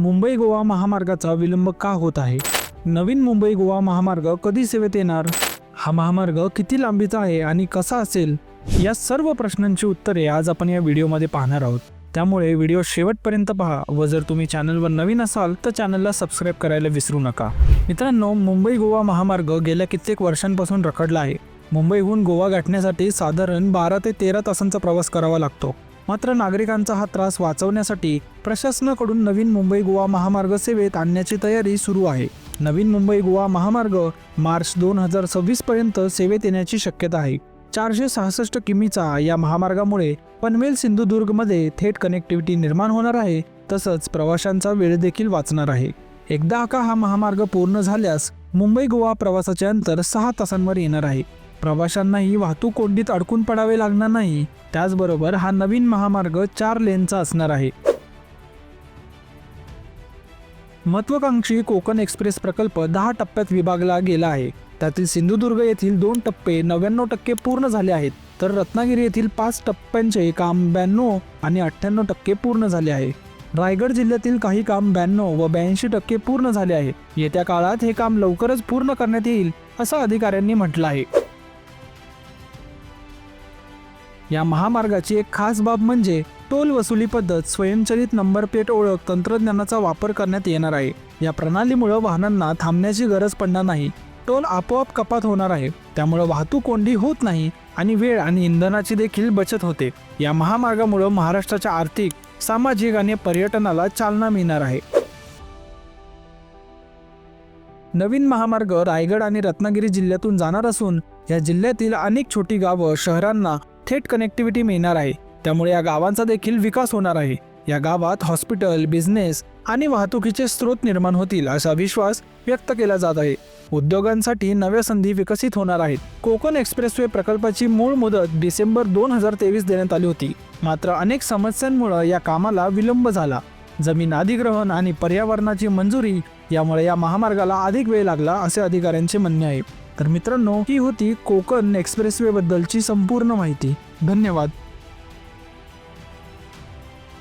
मुंबई गोवा महामार्गाचा विलंब का होत आहे? नवीन मुंबई गोवा महामार्ग कधी सेवेत येणार? हा महामार्ग किती लांबीचा आहे आणि कसा असेल? या सर्व प्रश्नांची उत्तरे आज आपण या व्हिडिओमध्ये पाहणार आहोत. त्यामुळे व्हिडिओ शेवटपर्यंत पहा व जर तुम्ही चॅनलवर नवीन असाल तर चॅनलला सबस्क्राईब करायला विसरू नका. मित्रांनो मुंबई गोवा महामार्ग गेल्या कित्येक वर्षांपासून रखडला आहे. मुंबईहून गोवा गाठण्यासाठी साधारण बारा ते तेरा तासांचा प्रवास करावा लागतो. मात्र नागरिकांचा हा त्रास वाचवण्यासाठी प्रशासनाकडून नवीन मुंबई गोवा महामार्ग सेवेत आणण्याची तयारी सुरू आहे. नवीन मुंबई गोवा महामार्ग मार्च दोन हजार सव्वीस पर्यंत सेवेत येण्याची शक्यता आहे. चारशे सहासष्ट किमीचा या महामार्गामुळे पनवेल सिंधुदुर्गमध्ये थेट कनेक्टिव्हिटी निर्माण होणार आहे तसंच प्रवाशांचा वेळ देखील वाचणार आहे. एकदा का हा महामार्ग पूर्ण झाल्यास मुंबई गोवा प्रवासाचे अंतर सहा तासांवर येणार आहे. प्रवाशांनाही वाहतूक कोंडीत अडकून पडावे लागणार नाही. त्याचबरोबर हा नवीन महामार्ग चार लेनचा असणार आहे. महत्वाकांक्षी कोकण एक्सप्रेस प्रकल्प दहा टप्प्यात विभागला गेला आहे. त्यातील सिंधुदुर्ग येथील दोन टप्पे नव्याण्णव टक्के पूर्ण झाले आहेत. तर रत्नागिरी येथील पाच टप्प्यांचे काम ब्याण्णव आणि अठ्ठ्याण्णव टक्के पूर्ण झाले आहे. रायगड जिल्ह्यातील काही काम ब्याण्णव व ब्याऐंशी टक्के पूर्ण झाले आहे. येत्या काळात हे काम लवकरच पूर्ण करण्यात येईल असं अधिकाऱ्यांनी म्हटलं आहे. या महामार्गाची एक खास बाब म्हणजे टोल वसुली पद्धत स्वयंचलित नंबर प्लेट ओळख तंत्रज्ञानाचा वापर करण्यात येणार आहे. या प्रणालीमुळे वाहनांना थांबण्याची गरज पडणार नाही. टोल आपोआप कपात होणार आहे. त्यामुळे वाहतूक कोंडी होत नाही आणि वेळ आणि इंधनाची देखील बचत होते. या महामार्गामुळे महाराष्ट्राच्या आर्थिक सामाजिक आणि पर्यटनाला चालना मिळणार आहे. नवीन महामार्ग रायगड आणि रत्नागिरी जिल्ह्यातून जाणार असून या जिल्ह्यातील अनेक छोटी गावं शहरांना थेट कनेक्टिव्हिटी मिळणार आहे. त्यामुळे या गावांचा देखील विकास होणार आहे. या गावात हॉस्पिटल बिझनेस आणि वाहतुकीचे स्रोत निर्माण होतील असा विश्वास व्यक्त केला जात आहे. उद्योगांसाठी नव्या संधी विकसित होणार आहेत. कोकण एक्सप्रेसवे प्रकल्पाची मूळ मुदत डिसेंबर दोन हजार तेवीस देण्यात आली होती. मात्र अनेक समस्यांमुळे या कामाला विलंब झाला. जमीन अधिग्रहण आणि पर्यावरणाची मंजुरी यामुळे या महामार्गाला अधिक वेळ लागला असे अधिकाऱ्यांचे म्हणणे आहे. तर मित्रांनो ही होती कोकण एक्सप्रेसवे बद्दलची संपूर्ण माहिती. धन्यवाद.